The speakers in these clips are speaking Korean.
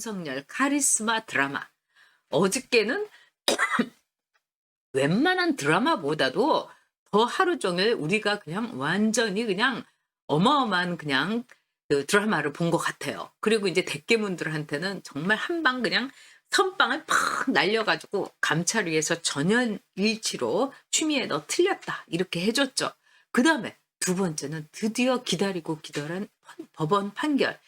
윤석열 카리스마 드라마. 어저께는 웬만한 드라마보다도 더 하루 종일 우리가 그냥 완전히 그냥 어마어마한 그냥 그 드라마를 본 것 같아요. 그리고 이제 대깨문들한테는 정말 한 방 그냥 선빵을 팍 날려가지고 감찰위에서 전현일치로 취미에 너 틀렸다 이렇게 해줬죠. 그 다음에 두 번째는 드디어 기다리고 기다란 판- 법원 판결.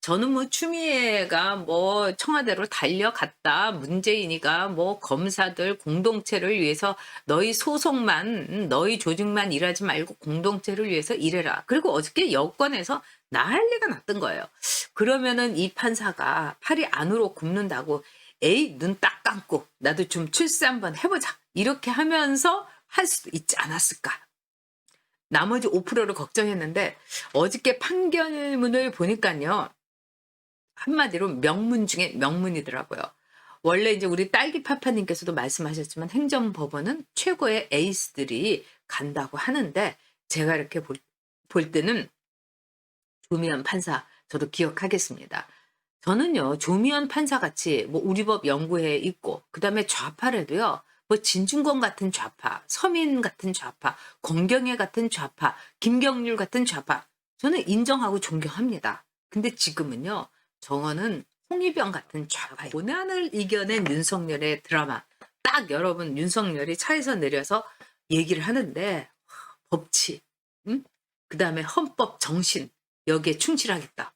저는 뭐 추미애가 뭐 청와대로 달려갔다. 문재인이가 뭐 검사들 공동체를 위해서 너희 소속만 너희 조직만 일하지 말고 공동체를 위해서 일해라. 그리고 어저께 여권에서 난리가 났던 거예요. 그러면은 이 판사가 팔이 안으로 굽는다고 에이 눈 딱 감고 나도 좀 출세 한번 해보자. 이렇게 하면서 할 수도 있지 않았을까. 나머지 5%를 걱정했는데 어저께 판결문을 보니까요 한마디로 명문 중에 명문이더라고요. 원래 이제 우리 딸기 파파님께서도 말씀하셨지만 행정법원은 최고의 에이스들이 간다고 하는데 제가 이렇게 볼, 볼 때는 조미연 판사 저도 기억하겠습니다. 저는요 조미연 판사 같이 뭐 우리 법 연구회에 있고 그 다음에 좌파래도요 뭐 진중권 같은 좌파, 서민 같은 좌파, 권경애 같은 좌파, 김경률 같은 좌파 저는 인정하고 존경합니다. 근데 지금은요 정어는 홍위병 같은 좌파 고난을 이겨낸 윤석열의 드라마. 딱 여러분 윤석열이 차에서 내려서 얘기를 하는데 와, 법치 응? 그 다음에 헌법 정신 여기에 충실하겠다.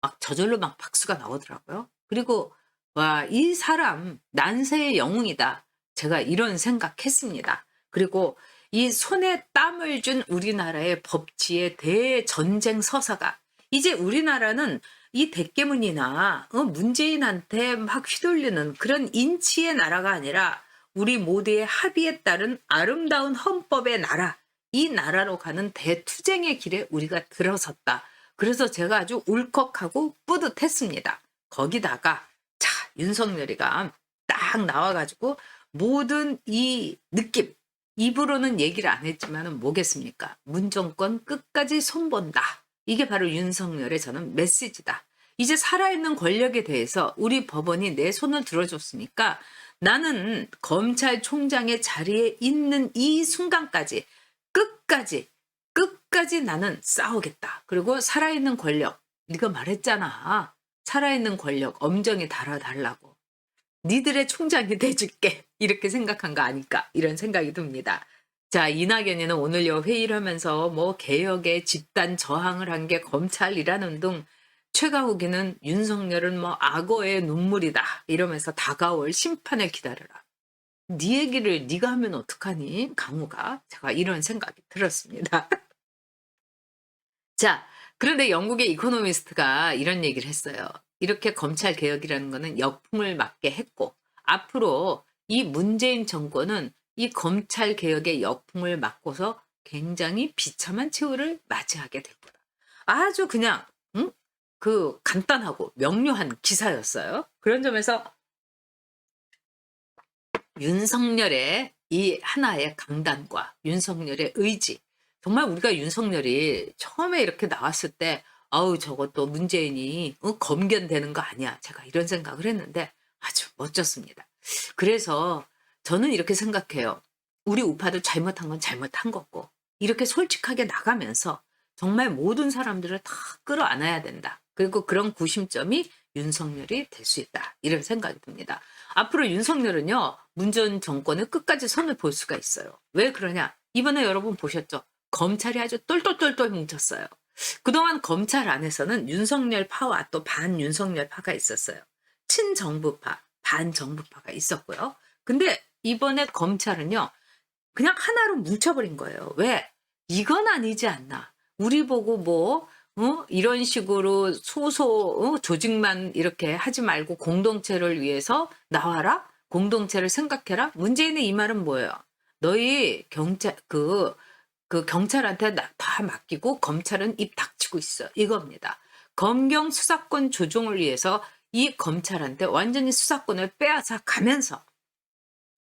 막 저절로 막 박수가 나오더라고요. 그리고 와 이 사람 난세의 영웅이다. 제가 이런 생각했습니다. 그리고 이 손에 땀을 준 우리나라의 법치의 대전쟁 서사가 이제 우리나라는 이 대깨문이나 어, 문재인한테 막 휘둘리는 그런 인치의 나라가 아니라 우리 모두의 합의에 따른 아름다운 헌법의 나라, 이 나라로 가는 대투쟁의 길에 우리가 들어섰다. 그래서 제가 아주 울컥하고 뿌듯했습니다. 거기다가 자 윤석열이가 딱 나와가지고 모든 이 느낌 입으로는 얘기를 안 했지만은 뭐겠습니까? 문정권 끝까지 손본다. 이게 바로 윤석열의 저는 메시지다. 이제 살아있는 권력에 대해서 우리 법원이 내 손을 들어줬으니까 나는 검찰총장의 자리에 있는 이 순간까지 끝까지 끝까지 나는 싸우겠다. 그리고 살아있는 권력 네가 말했잖아. 살아있는 권력 엄정히 달아달라고. 니들의 총장이 돼줄게. 이렇게 생각한 거 아닐까 이런 생각이 듭니다. 자, 이낙연이는 오늘요 회의를 하면서 뭐 개혁에 집단 저항을 한 게 검찰이라는 등 최강욱이는 윤석열은 뭐 악어의 눈물이다 이러면서 다가올 심판을 기다려라. 네 얘기를 네가 하면 어떡하니 강우가 제가 이런 생각이 들었습니다. 자, 그런데 영국의 이코노미스트가 이런 얘기를 했어요. 이렇게 검찰 개혁이라는 거는 역풍을 맞게 했고 앞으로 이 문재인 정권은 이 검찰 개혁의 역풍을 맞고서 굉장히 비참한 최후를 맞이하게 될 거다. 아주 그냥 응? 그 간단하고 명료한 기사였어요. 그런 점에서 윤석열의 이 하나의 강단과 윤석열의 의지 정말 우리가 윤석열이 처음에 이렇게 나왔을 때 아우 저것도 문재인이 어, 검견되는 거 아니야 제가 이런 생각을 했는데 아주 멋졌습니다. 그래서 저는 이렇게 생각해요. 우리 우파도 잘못한 건 잘못한 거고 이렇게 솔직하게 나가면서 정말 모든 사람들을 다 끌어안아야 된다. 그리고 그런 구심점이 윤석열이 될 수 있다. 이런 생각이 듭니다. 앞으로 윤석열은요. 문전 정권을 끝까지 손을 볼 수가 있어요. 왜 그러냐? 이번에 여러분 보셨죠? 검찰이 아주 똘똘똘똘 뭉쳤어요. 그동안 검찰 안에서는 윤석열 파와 또 반윤석열 파가 있었어요. 친정부파, 반정부파가 있었고요. 근데 이번에 검찰은요, 그냥 하나로 뭉쳐버린 거예요. 왜? 이건 아니지 않나. 우리 보고 뭐, 어? 이런 식으로 소소 어? 조직만 이렇게 하지 말고 공동체를 위해서 나와라? 공동체를 생각해라? 문재인의 이 말은 뭐예요? 너희 경찰, 그, 그 경찰한테 나- 다 맡기고 검찰은 입 닥치고 있어. 이겁니다. 검경 수사권 조정을 위해서 이 검찰한테 완전히 수사권을 빼앗아 가면서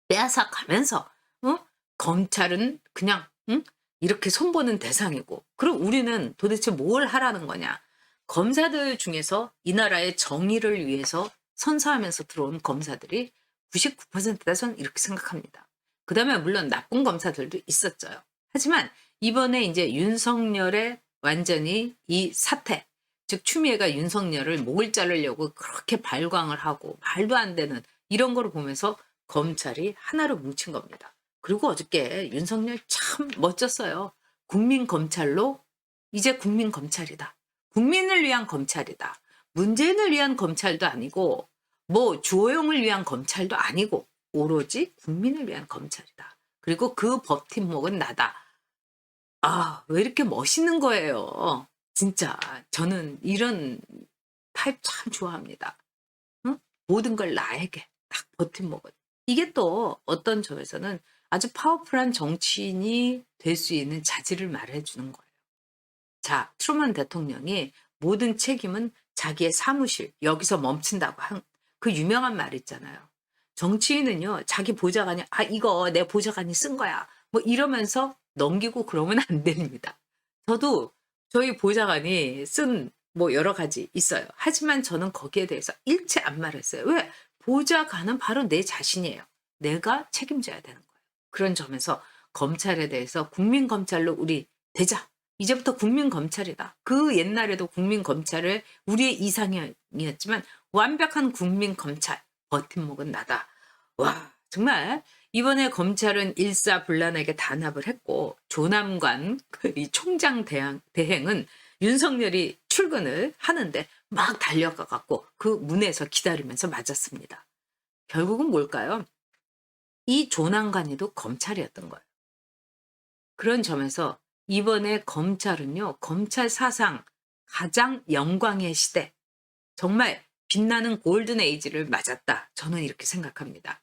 빼앗아 가면서 어? 검찰은 그냥 응? 이렇게 손보는 대상이고 그럼 우리는 도대체 뭘 하라는 거냐 검사들 중에서 이 나라의 정의를 위해서 선사하면서 들어온 검사들이 99%다 전 이렇게 생각합니다. 그 다음에 물론 나쁜 검사들도 있었죠. 하지만 이번에 이제 윤석열의 완전히 이 사태, 즉 추미애가 윤석열을 목을 자르려고 그렇게 발광을 하고 말도 안 되는 이런 거를 보면서 검찰이 하나로 뭉친 겁니다. 그리고 어저께 윤석열 참 멋졌어요. 국민 검찰로 이제 국민 검찰이다. 국민을 위한 검찰이다. 문재인을 위한 검찰도 아니고 뭐 주호영을 위한 검찰도 아니고 오로지 국민을 위한 검찰이다. 그리고 그 법팀목은 나다. 아, 왜 이렇게 멋있는 거예요? 진짜 저는 이런 타입 참 좋아합니다. 응? 모든 걸 나에게 딱 버팀목은. 이게 또 어떤 점에서는 아주 파워풀한 정치인이 될 수 있는 자질을 말해주는 거예요. 자, 트루먼 대통령이 모든 책임은 자기의 사무실, 여기서 멈춘다고 한 그 유명한 말 있잖아요. 정치인은요, 자기 보좌관이, 아, 이거 내 보좌관이 쓴 거야. 뭐 이러면서 넘기고 그러면 안 됩니다. 저도 저희 보좌관이 쓴 뭐 여러 가지 있어요. 하지만 저는 거기에 대해서 일체 안 말했어요. 왜? 보좌관은 바로 내 자신이에요. 내가 책임져야 되는 거예요. 그런 점에서 검찰에 대해서 국민 검찰로 우리 되자. 이제부터 국민 검찰이다. 그 옛날에도 국민 검찰을 우리의 이상이었지만 완벽한 국민 검찰 버팀목은 나다. 와 정말 이번에 검찰은 일사불란하게 단합을 했고 조남관 총장 대행, 대행은 윤석열이 출근을 하는데 막 달려가 갖고 그 문에서 기다리면서 맞았습니다. 결국은 뭘까요? 이 조남관이도 검찰이었던 거예요. 그런 점에서 이번에 검찰은요, 검찰 사상 가장 영광의 시대, 정말 빛나는 골든 에이지를 맞았다. 저는 이렇게 생각합니다.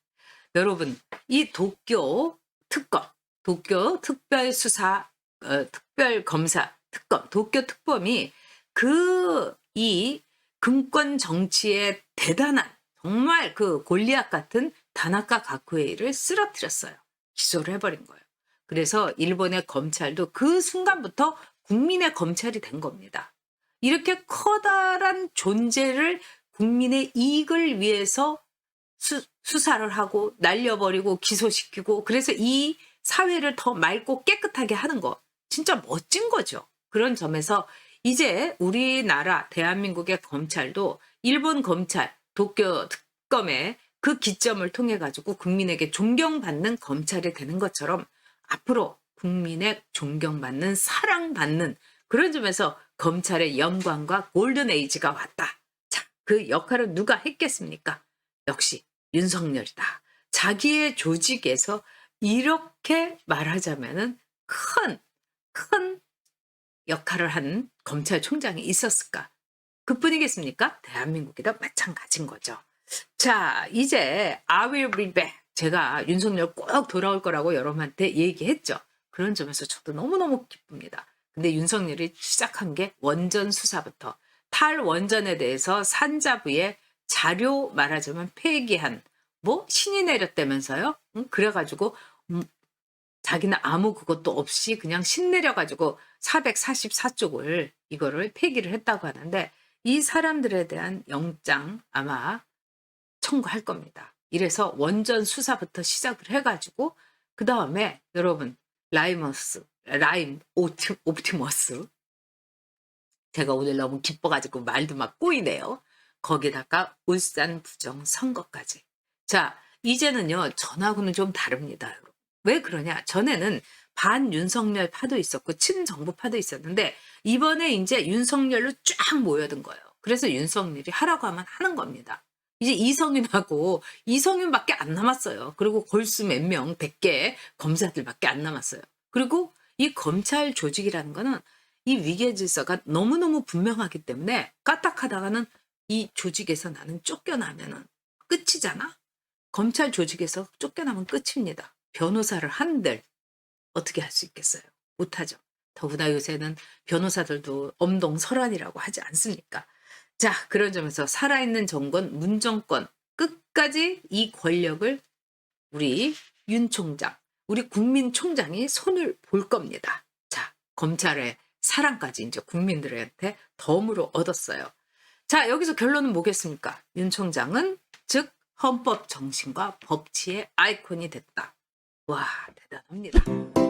여러분, 이 도쿄 특검, 도쿄 특별수사, 어, 특별검사 특검, 도쿄 특검이 그 이 금권 정치의 대단한 정말 그 골리앗 같은 다나카 가쿠에이를 쓰러뜨렸어요. 기소를 해버린 거예요. 그래서 일본의 검찰도 그 순간부터 국민의 검찰이 된 겁니다. 이렇게 커다란 존재를 국민의 이익을 위해서 수, 수사를 하고 날려버리고 기소시키고 그래서 이 사회를 더 맑고 깨끗하게 하는 거 진짜 멋진 거죠. 그런 점에서 이제 우리나라 대한민국의 검찰도 일본 검찰 도쿄 특검의 그 기점을 통해 가지고 국민에게 존경받는 검찰이 되는 것처럼 앞으로 국민의 존경받는 사랑받는 그런 점에서 검찰의 영광과 골든 에이지가 왔다. 자, 그 역할을 누가 했겠습니까? 역시 윤석열이다. 자기의 조직에서 이렇게 말하자면은 큰, 큰 역할을 한 검찰총장이 있었을까? 그뿐이겠습니까? 대한민국이도 마찬가지인 거죠. 자, 이제 I will be back. 제가 윤석열 꼭 돌아올 거라고 여러분한테 얘기했죠. 그런 점에서 저도 너무너무 기쁩니다. 근데 윤석열이 시작한 게 원전 수사부터 탈원전에 대해서 산자부에 자료 말하자면 폐기한 뭐 신이 내렸다면서요? 응? 그래가지고 음, 자기는 아무 그것도 없이 그냥 신 내려가지고 444쪽을 이거를 폐기를 했다고 하는데 이 사람들에 대한 영장 아마 청구할 겁니다. 이래서 원전 수사부터 시작을 해가지고 그 다음에 여러분 라이머스 라임 오티, 옵티머스 제가 오늘 너무 기뻐가지고 말도 막 꼬이네요. 거기다가 울산 부정 선거까지. 자 이제는요 전하고는 좀 다릅니다. 여러분. 왜 그러냐? 전에는 반 윤석열 파도 있었고 친정부 파도 있었는데 이번에 이제 윤석열로 쫙 모여든 거예요. 그래서 윤석열이 하라고 하면 하는 겁니다. 이제 이성윤하고 이성윤밖에 안 남았어요. 그리고 골수 몇 명, 100개 검사들밖에 안 남았어요. 그리고 이 검찰 조직이라는 거는 이 위계 질서가 너무너무 분명하기 때문에 까딱하다가는 이 조직에서 나는 쫓겨나면은 끝이잖아? 검찰 조직에서 쫓겨나면 끝입니다. 변호사를 한들 어떻게 할 수 있겠어요? 못하죠. 더구나 요새는 변호사들도 엄동설환이라고 하지 않습니까? 자, 그런 점에서 살아있는 정권, 문정권, 끝까지 이 권력을 우리 윤 총장, 우리 국민 총장이 손을 볼 겁니다. 자, 검찰의 사랑까지 이제 국민들한테 덤으로 얻었어요. 자, 여기서 결론은 뭐겠습니까? 윤 총장은 즉 헌법 정신과 법치의 아이콘이 됐다. 와, 대단합니다.